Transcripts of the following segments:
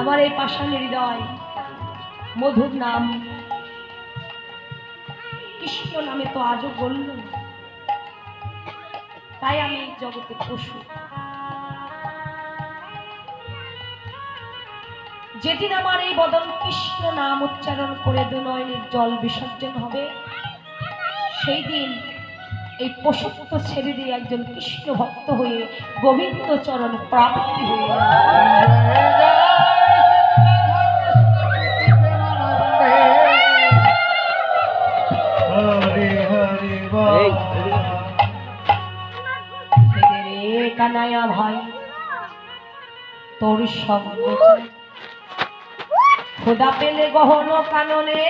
আমার এই পাষাণের হৃদয়, মধুর নাম, কৃষ্ণ নামে তো আজও বলল তাই আমি জগতে পশু। যেদিন আমার এই বদন কৃষ্ণ নাম উচ্চারণ করে দুনয়নের জল বিসর্জন হবে, সেই দিন এই পশুত্ব ছেড়ে দিয়ে একজন কৃষ্ণ ভক্ত হয়ে গোবিন্দ চরণ প্রাপ্তি হয়ে কানায়া ভাই, তোর শব্দ খোদা পেলে গহন কাননে।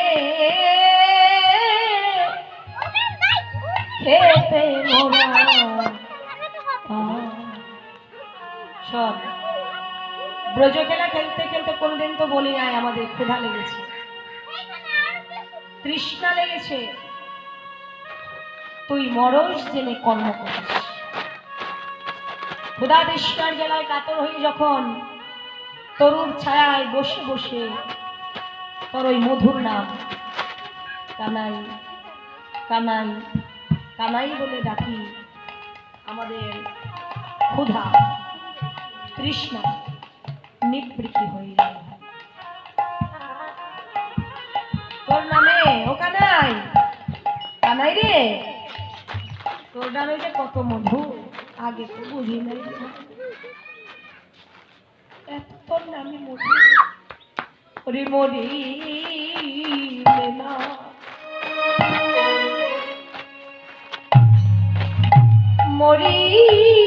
খেতে সব। ব্রজ খেলা খেলতে খেলতে কোনদিন তো বলি নাই, আমাদের ক্ষুধা লেগেছে। তৃষ্ণা লেগেছে। তুই মরস জেনে কর্ম করিস। ক্ষুধা তৃষ্ণার জেলায় কাতর হয়ে যখন, তরুর ছায়ায় বসে বসে তোর ওই মধুর নাম। কানাই কানাই। কানাই বলে ডাকি আমাদের ক্ষুধা, তৃষ্ণা, নিবৃত্তি হয়ে যায় তোর নামে, ও কানাই কানাই রে, তোর নামে যে কত মধু, আগে তো বুঝি নাই রে। এত তোর নামে মধু ওরে মরি না মরি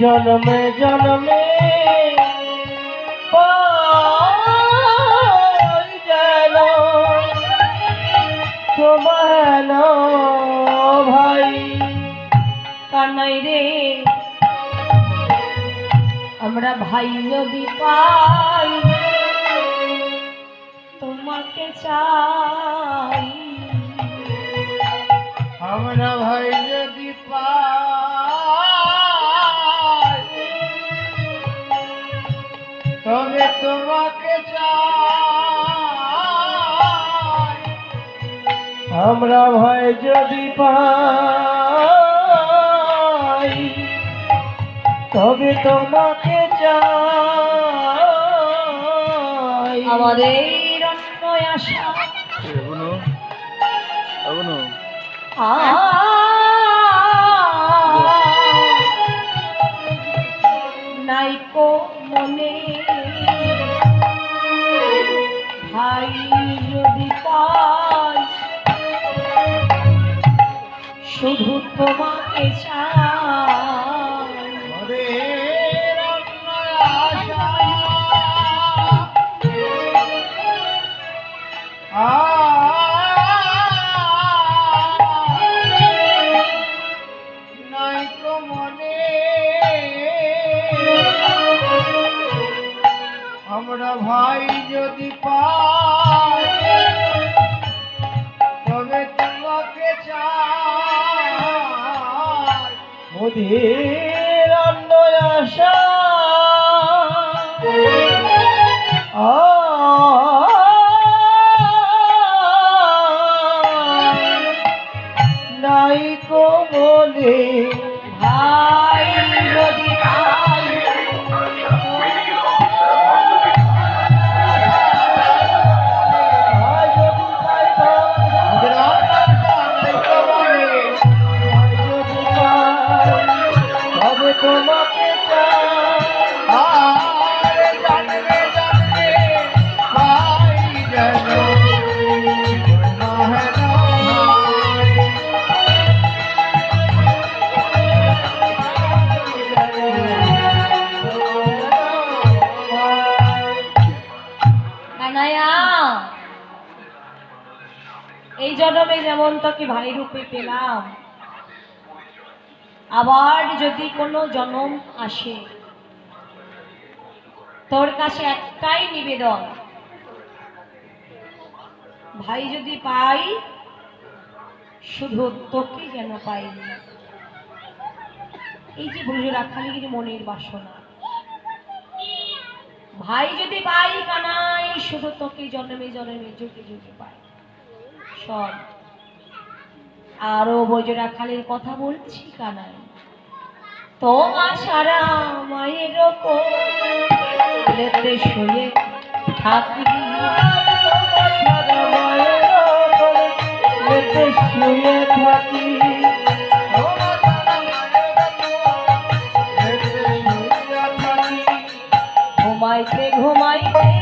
জনমে জনমে। পাই যেন তোমার ভাই। কানাই রে। আমরা ভাই যদি পাই তোমাকে চাই। আমরা ভাই যদি পাই তবে তোমাকে চাই। আমরা ভাই যদি পাই তবে তোমাকে চাই। আমাদের নাইকো মনে ভাই যদি পাই শুধু তোমাকে চাই মোদের অন্য আশা জন্মে যেমন তোকে ভাই রূপে পেলাম। আবার যদি কোনো জন্ম আসে, তোর কাছে একটাই নিবেদন। ভাই যদি পাই, শুধু তোকে যেন পাই। এই যে বুঝে রাখালির মনের বাসনা। ভাই যদি পাই কানাই, শুধু তোকে জন্মে জন্মে যুগে যুগে পাই। সব আরও বজরা খালের কথা বলছি কানাই তোমা সারা মায়ের কোলেতে শুয়ে থাকি শুয়ে থাকি ঘুমাইতে ঘুমাইতে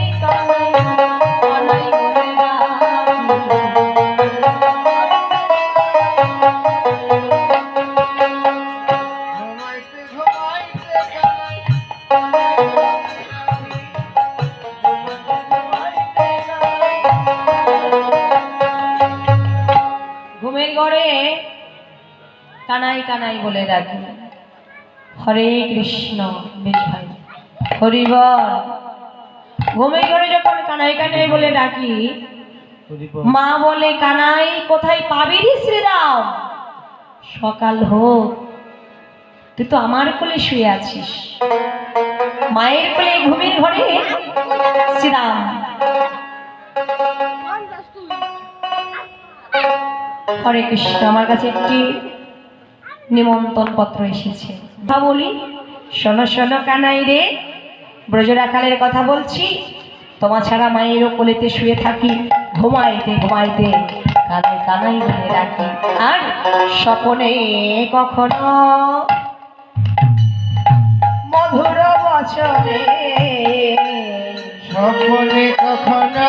ডাকি হরে কৃষ্ণ বেশ ভাই হরিবল ঘুমের ঘরে যখন কানাই কানাই বলে ডাকি মা বলে কানাই কোথায় পাবি রে শ্রীরাম? সকাল হোক। তুই তো আমার কোলে শুয়ে আছিস। মায়ের কোলে ঘুমের ঘরে শ্রীরাম। হরে কৃষ্ণ আমার কাছে একটি নিমন্ত্রণ পত্র এসেছে। কথা বলি শোনো শোনো কানাই রে, ব্রজরাকালের কথা বলছি। তোমার ছাড়া মায়েরও কোলেতে শুয়ে থাকি, ঘুমাইতে ঘুমাইতে কানাই কানাই বলে রাখি আর স্বপনে কখনো মধুর বছরে স্বপ্নে কখনো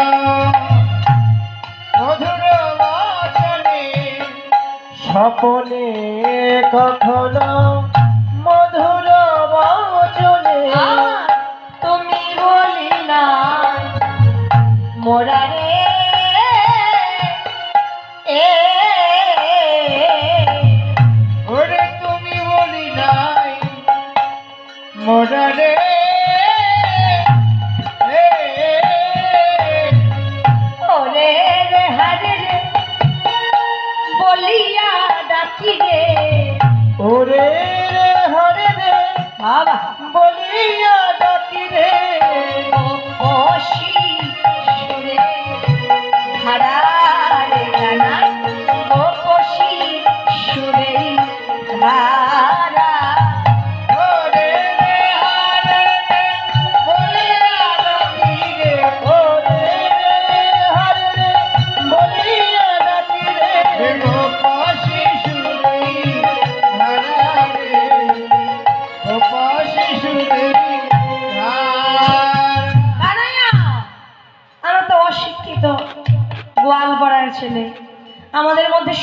স্বপনে কখনো বাবা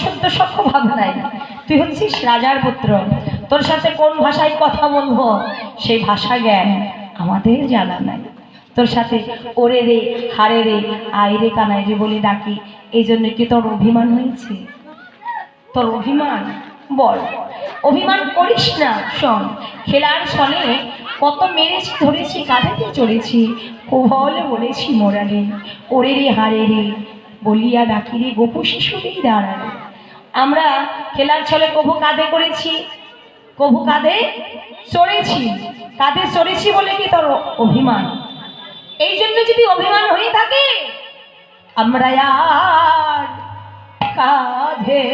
আমাদের মধ্যে শুদ্ধ ভাব নাই। তুই হচ্ছিস রাজার পুত্র। তোর সাথে কোন ভাষায় কথা বলব? সেই ভাষা জ্ঞান আমাদের জানা নাই। তোর সাথে ওরে রে, হারে রে, আয় রে কানাই রে বলে ডাকি এই জন্য কি তোর অভিমান হয়েছে? তোর অভিমান? বল। অভিমান করিস না, শোন। খেলার ছলে কত মেরেছি, ধরেছি, কাঁধেতে চড়েছি কোভলে বলেছি মোরালে। ওরে রে, হারে রে, বলিয়া ডাকি রে গোপু শিশুরেই দাঁড়ালে। আমরা খেলার ছলে কভু কাঁধে করেছি, কভু কাঁধে চড়েছি কাঁধে চড়েছি বলে কি তোর অভিমান? এই জন্য যদি অভিমান হয়ে থাকে, আমরা আর কাঁধে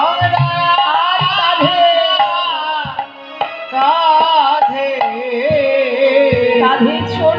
আমরা কাঁধে কাঁধে কাঁধে ছোট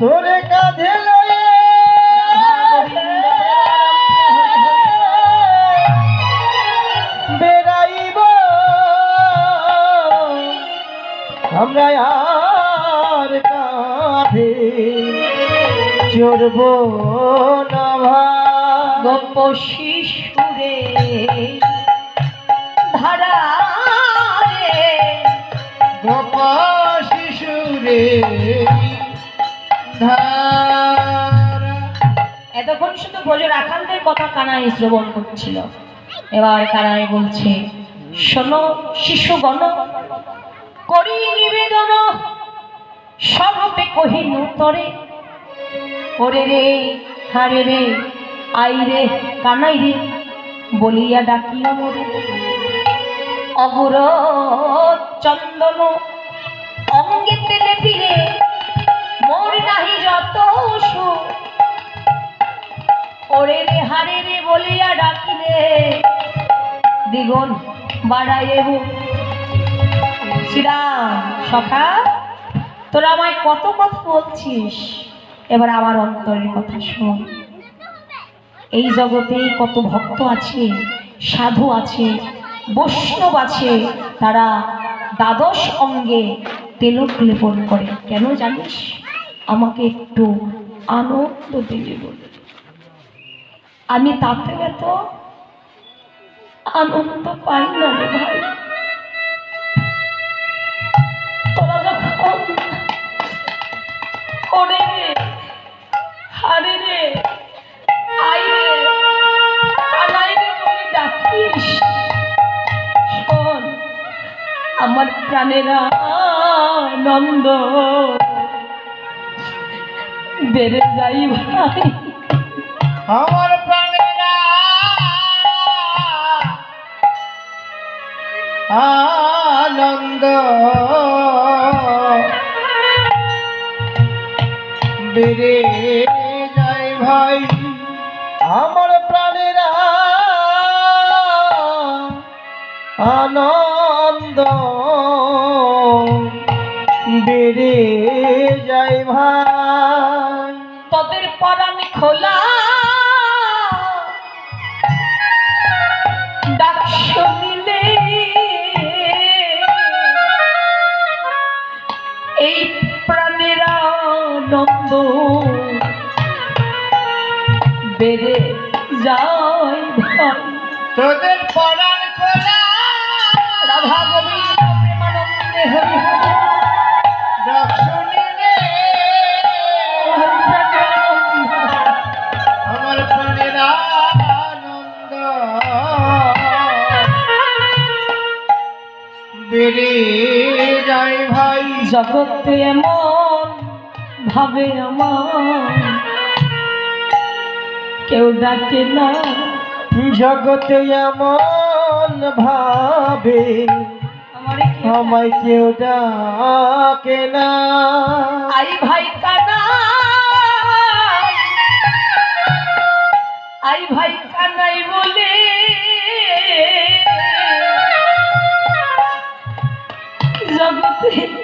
তোরে কাঁধে লয়ে বেড়াইব। আমরা আর কাঁধে চড়ব না ভাই। গপ শিশুরে ধারা রে। গোপা শিশুরে এতক্ষণ শুধু ব্রজের আকান্তের কথা কানাই শ্রবণ করছিল। এবার কানাই বলছে, শোনো শিশুগণ, করি নিবেদন। সবে কহিল তরে ওরে রে, হারে রে, আই রে, কানাই রে, বলিয়া ডাকিও মোরে। অগুর চন্দন তেলে ফিরে মোর নাহি যত সুখ। ওরে রে রে বলিয়া ডাকিলে, দ্বিগুণ বাড়াইয়ে শ্রীরাম, সখা, তোরা আমায় কত কথা বলছিস? এবার আমার অন্তরের কথা শোন। এই জগতে কত ভক্ত আছে, সাধু আছে, বৈষ্ণব আছে, তারা দ্বাদশ অঙ্গে তেলক লেপন করে। কেন জানিস? আমাকে একটু আনন্দ দেবে বলে। আমি তাতে এত আনন্দ পাই না রে ভাই। হারে রে আই রে ডাকিস, শোন, আমার প্রাণেরা আনন্দ বেড়ে যাই ভাই। আমার প্রাণেরা আনন্দ। বেড়ে যায় ভাই, আমার প্রাণেরা আনন্দ। বেড়ে যায় ভাই। খোলা। ডাক শুনিলে এই প্রাণের নন্দ বেড়ে যায় তোদের জগতে এমন ভাবে আমার। কেউ ডাকে না জগতে এমন ভাবে আমায় কেউ ডাকে না। আই ভাই কানা আই ভাই কানাই বলে। জগতে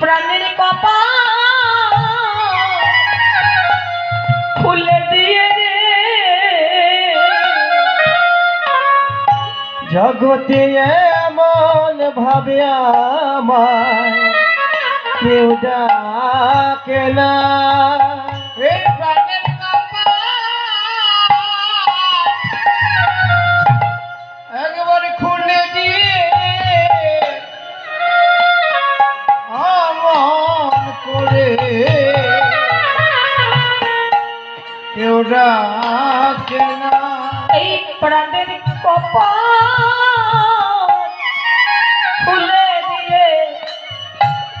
প্রাণের কপা খুলে দিয়ে রে। জগতে এমন ভাবে আমার কেউ ডাকে না। কেউ না এই প্রাণের কপাল খুলে দিয়ে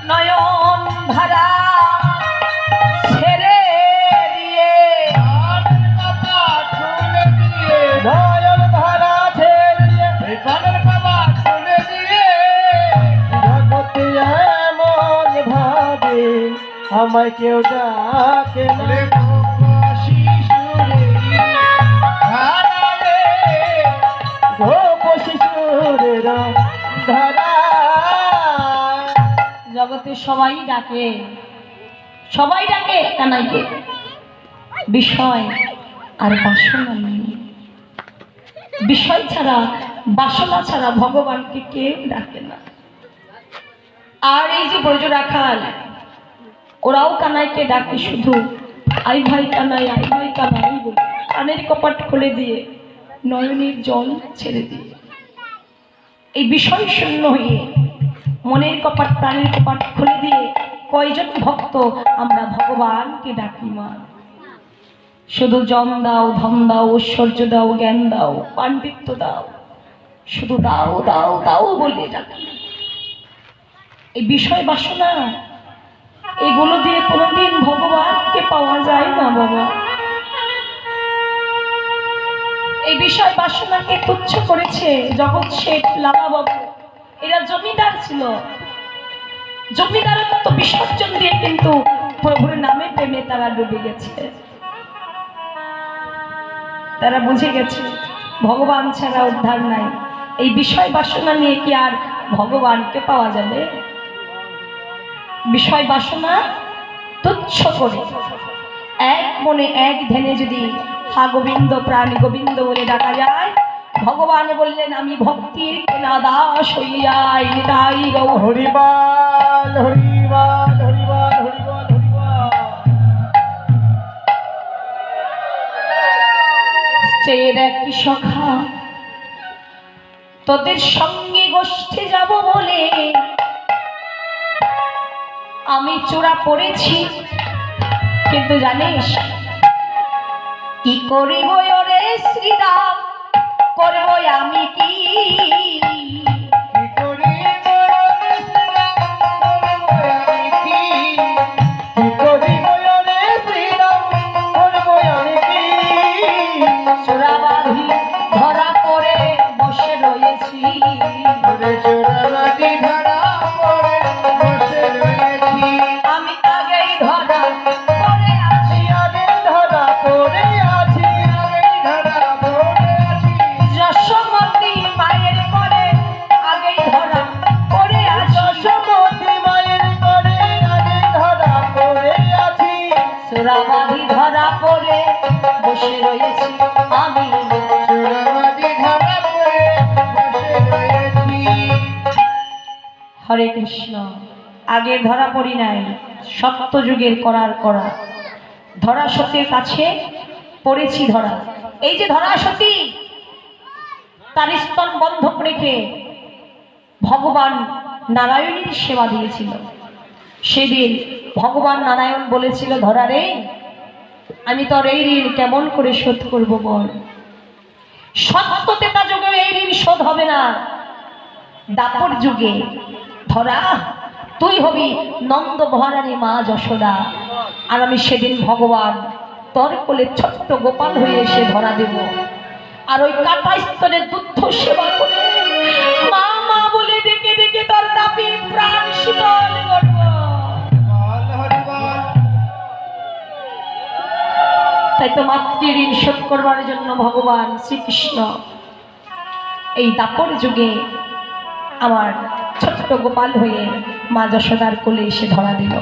নয়ন ধারা ছেড়ে দিয়ে। খুলে দিয়ে। নয়ন ধারা ছেড়ে দিয়ে। এই প্রাণের কপাট খুলে দিয়ে। জগতে এমন ভাবে আমায় কেউ ডাকে না। সবাই ডাকে। সবাই ডাকে কানাইকে। বিষয় আর বাসনা নেই। বিষয় ছাড়া, বাসনা ছাড়া ভগবানকে কেউ ডাকে না। আর এই যে ব্রজ রাখাল, ওরাও কানাইকে ডাকে শুধু, আই ভাই কানাই, আই ভাই কানাই বলে কানের কপাট খুলে দিয়ে, নয়নের জল ছেড়ে দিয়ে। এই বিষয় শূন্য হয়ে মনের কপাট, প্রাণের কপাট খুলে দিয়ে কয়জন ভক্ত আমরা ভগবানকে ডাকি, মা? শুধু জম দাও, ধন দাও, ঐশ্বর্য দাও, জ্ঞান দাও, পাণ্ডিত্য দাও, শুধু দাও দাও দাও বলে ডাকি। এই বিষয় বাসনা, এগুলো দিয়ে কোনোদিন ভগবানকে পাওয়া যায় না, বাবা। এই বিষয় বাসনাকে তুচ্ছ করেছে জগৎ শেঠ লালাবাবু এরা জমিদার ছিল। জমিদারত্ব বিসর্জন দিয়ে কিন্তু প্রভুর নামে প্রেমে তারা ডুবে গেছে। তারা বুঝে গেছে, ভগবান ছাড়া উদ্ধার নাই। এই বিষয় বাসনা নিয়ে কি আর ভগবানকে পাওয়া যাবে? বিষয় বাসনা তুচ্ছ করে। এক মনে এক ধ্যানে যদি হা গোবিন্দ প্রাণ গোবিন্দ বলে ডাকা যায় ভগবান বললেন আমি ভক্তির কেনা দাস হইয়াই তাই গৌ। হরিবাল হরিবাল হরিবাল হরিবাল হরিবাল। চেয়ে সখা তোদের সঙ্গে গোষ্ঠী যাব বলে আমি চূড়া পড়েছি। কিন্তু জানিস কি করিব রে শ্রীরাম? করব আমি কি সুরাবাদী ধরা পড়ে, বসে রয়েছি আমি। চোরাবাদি হরে কৃষ্ণ, আগে ধরা পড়ি নাই সত্য যুগের করার করা। ধরা সত্যের কাছে পড়েছি ধরা। এই যে ধরা সতী তার স্তন বন্ধক রেখে ভগবান নারায়ণীর সেবা দিয়েছিল। সেদিন ভগবান নারায়ণ বলেছিল, ধরা রে, আমি তোর এই ঋণ কেমন করে শোধ করব বল? সত্যতেতা যুগে এই ঋণ শোধ হবে না। দাপর যুগে ধরা, তুই হবি নন্দ মহারানী মা যশোদা। আর আমি সেদিন ভগবান তোর কোলে ছোট্ট গোপাল হয়ে এসে ধরা দেব। আর ওই কাটা স্তনের দুধ সেবা করে মা মা বলে ডেকে ডেকে তোর তাপি প্রাণ শীতল তাই তো মাতৃ ঋণ শোধ করবার জন্য ভগবান শ্রীকৃষ্ণ এই দাপর যুগে আমার ছোট্ট গোপাল হয়ে মা যশোদার কোলে এসে ধরা দিল।